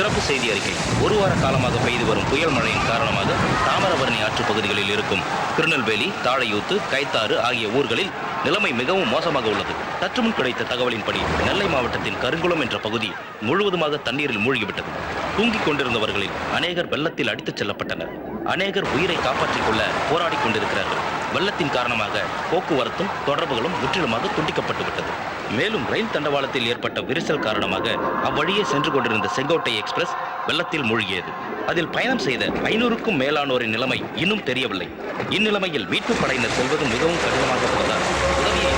சிறப்பு செய்தி அறிக்கை. ஒரு வார காலமாக பெய்து வரும் புயல் மழையின் காரணமாக தாமிரபரணி ஆற்று பகுதிகளில் இருக்கும் திருநெல்வேலி தாழையூத்து கைத்தாறு ஆகிய ஊர்களில் நிலைமை மிகவும் மோசமாக உள்ளது. சற்று முன் கிடைத்த தகவலின்படி நெல்லை மாவட்டத்தின் கருங்குளம் என்ற பகுதி முழுவதுமாக தண்ணீரில் மூழ்கிவிட்டது. தூங்கிக் கொண்டிருந்தவர்களில் அநேகர் வெள்ளத்தில் அடித்துச் செல்லப்பட்டனர். அநேகர் உயிரை காப்பாற்றிக் கொள்ள போராடி கொண்டிருக்கிறார்கள். வெள்ளத்தின் காரணமாக போக்குவரத்தும் தொடர்புகளும் முற்றிலுமாக துண்டிக்கப்பட்டுவிட்டது. மேலும் ரயில் தண்டவாளத்தில் ஏற்பட்ட விரிசல் காரணமாக அவ்வழியே சென்று கொண்டிருந்த செங்கோட்டை எக்ஸ்பிரஸ் வெள்ளத்தில் மூழ்கியது. அதில் பயணம் செய்த ஐநூறுக்கும் மேலானோரின் நிலைமை இன்னும் தெரியவில்லை. இந்நிலைமையில் மீட்புப் படையினர் செல்வது மிகவும் கடினமாக உள்ளதால் உதவியை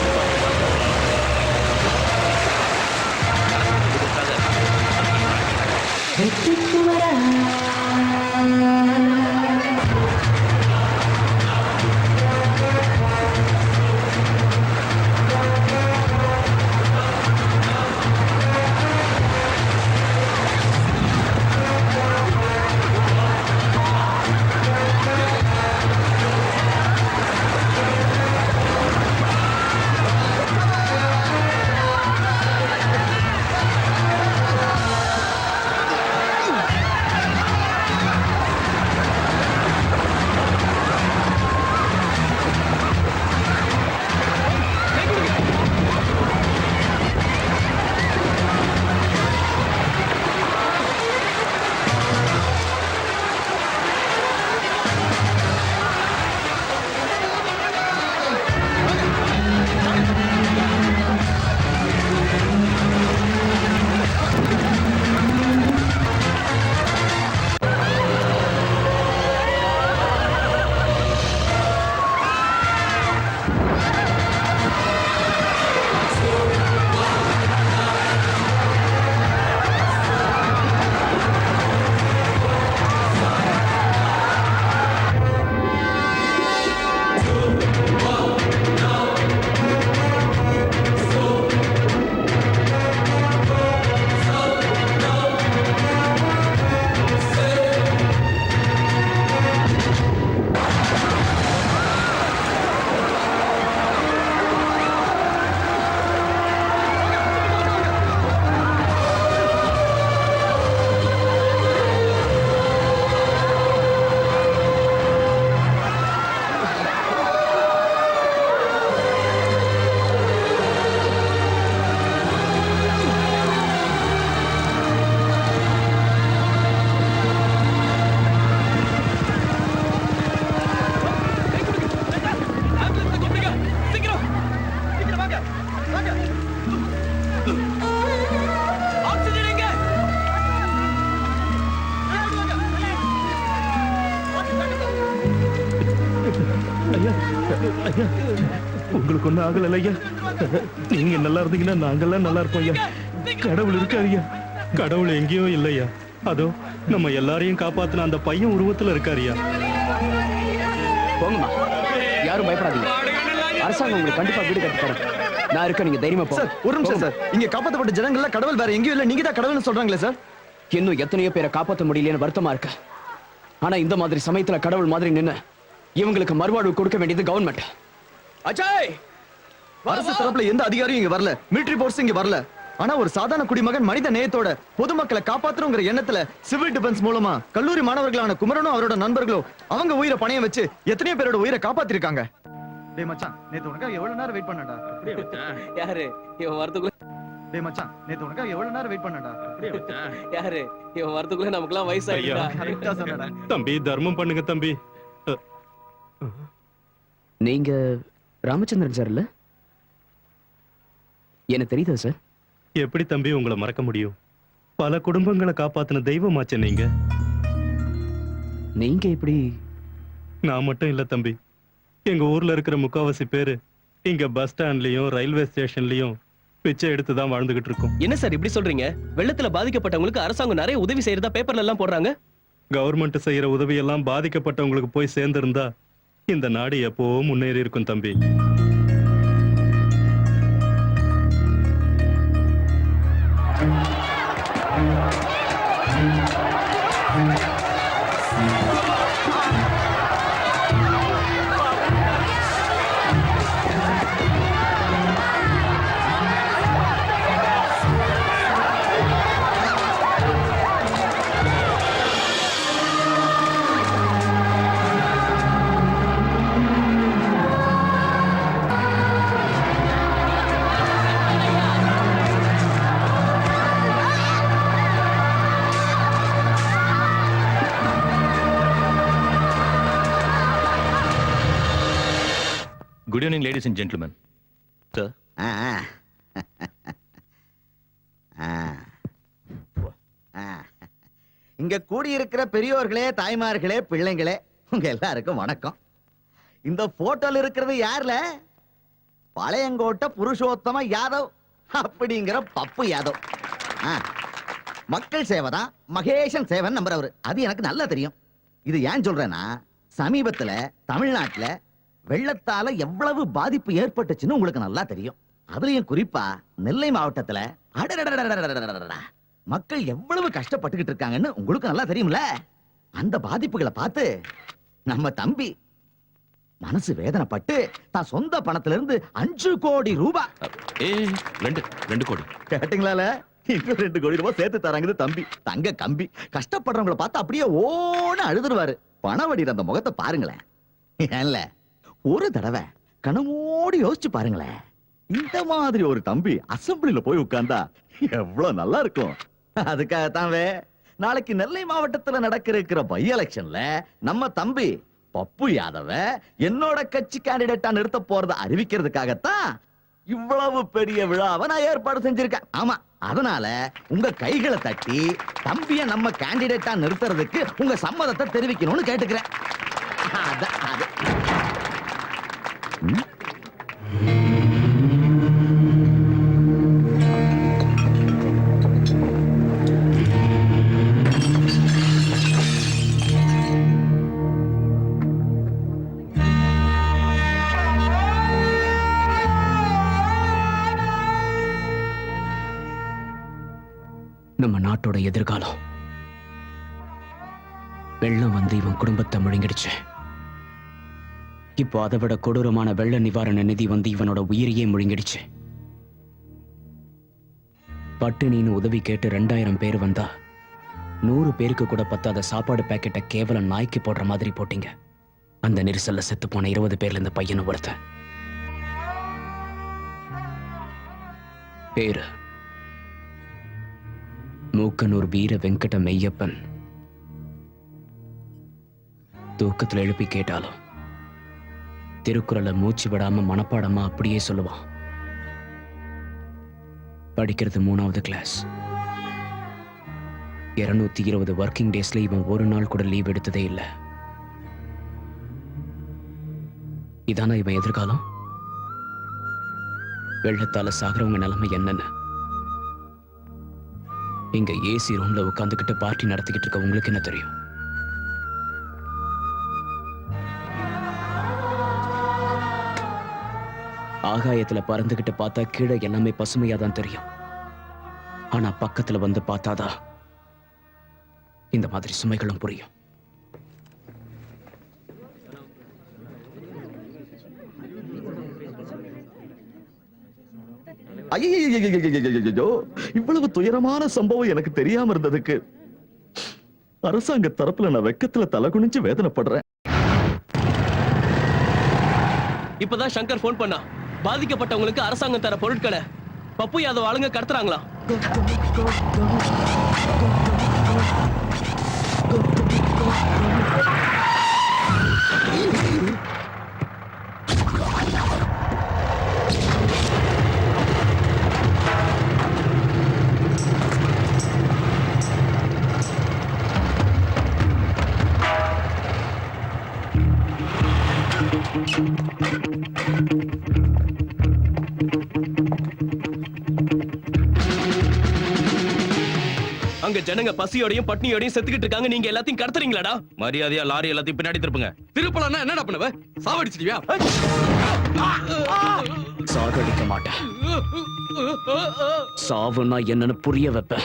ஐயா உங்களுக்கு ஒன்றும் ஆகல ஐயா. நீங்க நல்லா இருந்தீங்கன்னா நாங்கெல்லாம் நல்லா இருப்போம் ஐயா. கடவுள் இருக்காரு ஐயா. கடவுள் எங்கேயோ இல்லையா அதோ நம்ம எல்லாரையும் காப்பாத்தின அந்த பையன் உருவத்துல இருக்காருயா போங்கம்மா. யாரும் பயப்படாதீங்க. அரசாங்கம் உங்களுக்கு கண்டிப்பா வீடு கட்டி தரும் நான் இருக்க நீங்க தைரியமா போங்க. சார் ஒரு நிமிஷம் சார். இங்க காப்பாத்தப்பட்ட ஜனங்கள்ல கடவுள் வேற எங்கேயும் இல்ல. நீங்க தான் கடவுள்னு சொல்றாங்களே சார். இன்னும் எத்தனையோ பேரை காப்பாத்த முடியலன்னு வருத்தமா இருக்கு ஆனா இந்த மாதிரி சமயத்துல கடவுள் மாதிரி நின்னு இவங்களுக்கு மறுவாழ்வு கொடுக்க வேண்டியது கவர்மெண்ட் அஜய்! அரசு தரப்புல எந்த அதிகாரியும் இங்க வரல. மிலிட்டரி போர்ஸ் இங்க வரல. ஆனா ஒரு சாதாரண குடிமகன் மனித நேயத்தோட பொதுமக்களை காப்பாத்தணுங்கிற எண்ணத்துல சிவில் டிஃபென்ஸ் மூலமா கல்லூரி மாணவர்களான குமரனும் அவரோட நண்பர்களும் அவங்க உயிரை பணையம் வச்சு எத்தனையோ பேரோட உயிரை காப்பாத்திருக்காங்க. டேய் மச்சான் நேத்து உனக்காக எவ்வளவு நேரம் வெயிட் பண்ணடா யாரு? இவன் வரதுக்குள்ள டேய் மச்சான் நேத்து உனக்காக எவ்வளவு நேரம் வெயிட் பண்ணடா யாரு? இவன் வரதுக்குள்ள நமக்குலாம் வயசாயிடுடா கரெக்டா சொன்னடா தம்பி தர்மம் பண்ணுங்க தம்பி. நீங்க ராமச்சந்திரன் சார் இல்ல? எனக்கு தெரியுதா சார்? எப்படி தம்பி உங்களை மறக்க முடியும்? பல குடும்பங்களை காப்பாத்தின தெய்வமாச்சே நீங்க. நீங்க இப்படி நான் மட்டும் இல்ல தம்பி. எங்க ஊர்ல இருக்கிற முக்காவாசி பேரு இங்க பஸ் ஸ்டாண்ட்லயும் ரயில்வே ஸ்டேஷன்லயும் பிச்சை எடுத்து தான் வாழ்ந்துகிட்டு இருக்கோம். என்ன சார் இப்படி சொல்றீங்க? வெள்ளத்துல பாதிக்கப்பட்டவங்களுக்கு அரசாங்கம் நிறைய உதவி செய்யறதா பேப்பர்ல எல்லாம் போடுறாங்க? கவர்மெண்ட் செய்யற உதவியெல்லாம் பாதிக்கப்பட்டவங்களுக்கு போய் சேர்ந்திருந்தா இந்த நாடு எப்பவோ முன்னேறி இருக்கும் தம்பி. Good evening ladies and gentlemen sir இங்க கூடியிருக்கிற பெரியோர்களே தாய்மார்களே பிள்ளைங்களே உங்க எல்லாருக்கும் வணக்கம். இந்த போட்டோல இருக்கிறது யார்ல? பழையங்கோட்ட புருஷோத்தம யாதவ் அப்படிங்கிற பப்பு யாதவ். மக்கள் சேவை தான் மகேஷன் சேவன் நம்புறவர். அது எனக்கு நல்லா தெரியும். இது ஏன் சொல்றேன்னா சமீபத்துல தமிழ்நாட்டுல வெள்ளத்தால எவ்வளவு பாதிப்பு ஏற்பட்டுச்சுன்னு உங்களுக்கு நல்லா தெரியும். அதுலயும் குறிப்பா நெல்லை மாவட்டத்துல மக்கள் எவ்வளவு கஷ்டப்பட்டுக்கிட்டு இருக்காங்கன்னு உங்களுக்கு நல்லா தெரியும்ல அந்த பாதிப்புகளை பார்த்து நம்ம தம்பி மனசு வேதனைப்பட்டு தான் சொந்த பணத்துல இருந்து அஞ்சு கோடி ரூபாய் ரெண்டு ரெண்டு கோடி கேட்டீங்களால இன்னும் ரெண்டு கோடி ரூபாய் சேர்த்து தராங்க தம்பி தங்க கம்பி கஷ்டப்படுறவங்களை பார்த்து அப்படியே ஓன அழுதுருவாரு பணம் வடிகிற அந்த முகத்தை பாருங்களேன் ஏன்ல ஒரு தடவை கனமோடு யோசிச்சு பாருங்களேன். இந்த மாதிரி ஒரு தம்பி அசம்பிளில போய் உட்கார்ந்தா எவ்வளவு நல்லா இருக்கும். அதுக்காகத்தான் நாளைக்கு நெல்லை மாவட்டத்துல நடக்க இருக்கிற பை எலெக்ஷன்ல நம்ம தம்பி பப்பு யாதவ என்னோட கட்சி கேண்டிடேட்டா நிறுத்த போறதை அறிவிக்கிறதுக்காகத்தான் இவ்வளவு பெரிய விழாவை நான் ஏற்பாடு செஞ்சிருக்கேன். ஆமா அதனால உங்க கைகளை தட்டி தம்பிய நம்ம கேண்டிடேட்டா நிறுத்துறதுக்கு உங்க சம்மதத்தை தெரிவிக்கணும்னு கேட்டுக்கிறேன். அதான், நம்ம நாட்டோட எதிர்காலம். வெள்ளம் வந்து இவன் குடும்பத்தை முழுங்கிடுச்சு. இப்போ அதை விட கொடூரமான வெள்ள நிவாரண நிதி வந்து இவனோட உயிரையே முழுங்கிடுச்சு. பட்டினின்னு உதவி கேட்டு ரெண்டாயிரம் பேர் வந்தா நூறு பேருக்கு கூட பத்தாத சாப்பாடு பாக்கெட்டை கேவலம் நாய்க்கு போடுற மாதிரி போட்டீங்க. அந்த நெரிசல்ல செத்து போன இருபது பேர்ல இந்த பையனை ஒருத்தன் பேரு? மூக்கனூர் வீர வெங்கட மெய்யப்பன். தூக்கத்துல எழுப்பி கேட்டாலும் திருக்குறளை மூச்சு விடாம மனப்பாடமா அப்படியே சொல்லுவான். படிக்கிறது மூணாவது கிளாஸ் இருநூத்தி இருபது ஒர்க்கிங் டேஸ்ல இவன் ஒரு நாள் கூட லீவ் எடுத்ததே இல்லை. இதானா இவன் எதிர்காலம்? வெள்ளத்தால சாகிறவங்க நிலைமை என்னன்னு? இங்க ஏசி ரூம்ல உட்காந்துக்கிட்டு பார்ட்டி நடத்திக்கிட்டு இருக்க உங்களுக்கு என்ன தெரியும்? ஆகாயத்துல பறந்துகிட்டு பார்த்தா கீழே எல்லாமே பசுமையா தான் தெரியும். ஆனா பக்கத்துல வந்து பார்த்தாதான் இந்த மாதிரி சுமைகளும் புரியும். ஐயோ இவ்வளவு துயரமான சம்பவம் எனக்கு தெரியாம இருந்ததுக்கு. அரசாங்க தரப்புல நான் வெக்கத்துல தலை குனிஞ்சு வேதனைப்படுறேன். இப்பதான் சங்கர் ஃபோன் பண்ணா. பாதிக்கப்பட்டவங்களுக்கு அரசாங்கம் தர பொருட்களை. பப்பு யாதவ் ஆளுங்க கடத்துறாங்களாம் அங்க ஜனங்க பசியோடையும் பட்னியோடையும் செத்துக்கிட்டு இருக்காங்க. நீங்க எல்லாத்தையும் கடத்துறீங்களாடா? மரியாதையா லாரி எல்லாத்தையும் பின்னாடி திருப்புங்க. திருப்பலன்னா என்னடா பண்ணுவ? சாவடிச்சிடுவியா? சாகடிக்க மாட்டேன். சாவுன்னா என்னன்னு புரிய வைப்பேன்.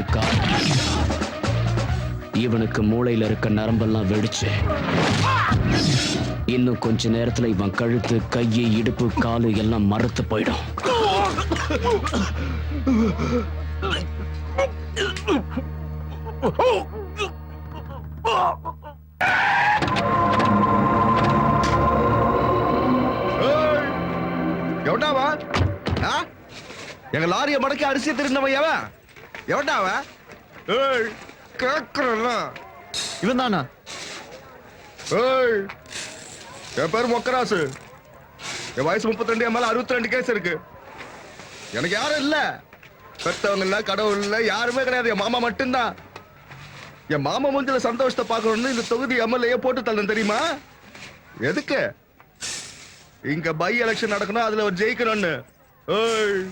ஒருத்தனுக்கு கை இவனுக்கு மூளையில இருக்க நரம்பெல்லாம் வெடிச்சு. இன்னும் கொஞ்ச நேரத்துல இவன் கழுத்து கையை இடுப்பு காலு எல்லாம் மறுத்து போயிடும். எங்க லாரிய மடக்கி அரிசி திருந்தவன் எவன்? எவன்டாவ ஏய். கேக்குறல இவன் தானா ஏய். என் பேர் மொக்கராசு. என் வயசு முப்பத்தி என் மேல அறுபத்தி ரெண்டு கேஸ் இருக்கு. எனக்கு யாரும் இல்ல. பெத்தவங்க இல்ல கடவுள் இல்ல யாருமே கிடையாது. என் மாமா மட்டும்தான். என் மாமா மூஞ்சில சந்தோஷத்தை பார்க்கணும்னு இந்த தொகுதி எம்எல்ஏ போட்டு தள்ளேன் தெரியுமா? எதுக்கு? இங்க பை எலெக்ஷன் நடக்கணும் அதுல ஒரு ஜெயிக்கணும்னு. ஏய்.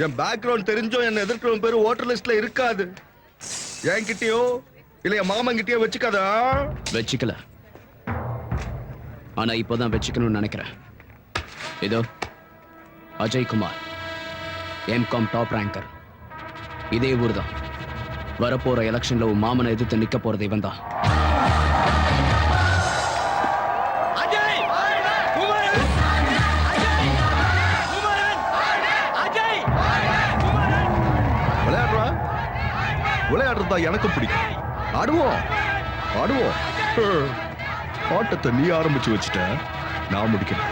என் பேக்ரவுண்ட் தெரிஞ்சும் என்ன எதிர்க்கிறவன் பேர் ஓட்டர் லிஸ்ட்ல இருக்காது. என்கிட்டயோ இல்ல என் மாமன் கிட்டயோ வச்சுக்காதா. வச்சுக்கல. ஆனா இப்போதான் வச்சுக்கணும்னு நினைக்கிறேன். இதோ Ajay Kumar MCom top ranker இதே ஊர் தான் வரப்போற எலெக்ஷன்ல உன் மாமனை எதிர்த்து நிக்க போறது இவன் தான் விளையாடுறதா எனக்கும் பிடிக்கும். ஆடுவோம். ஆடுவோம். ஆட்டத்தை நீ ஆரம்பிச்சு வச்சுட்ட. நான் முடிக்கிறேன்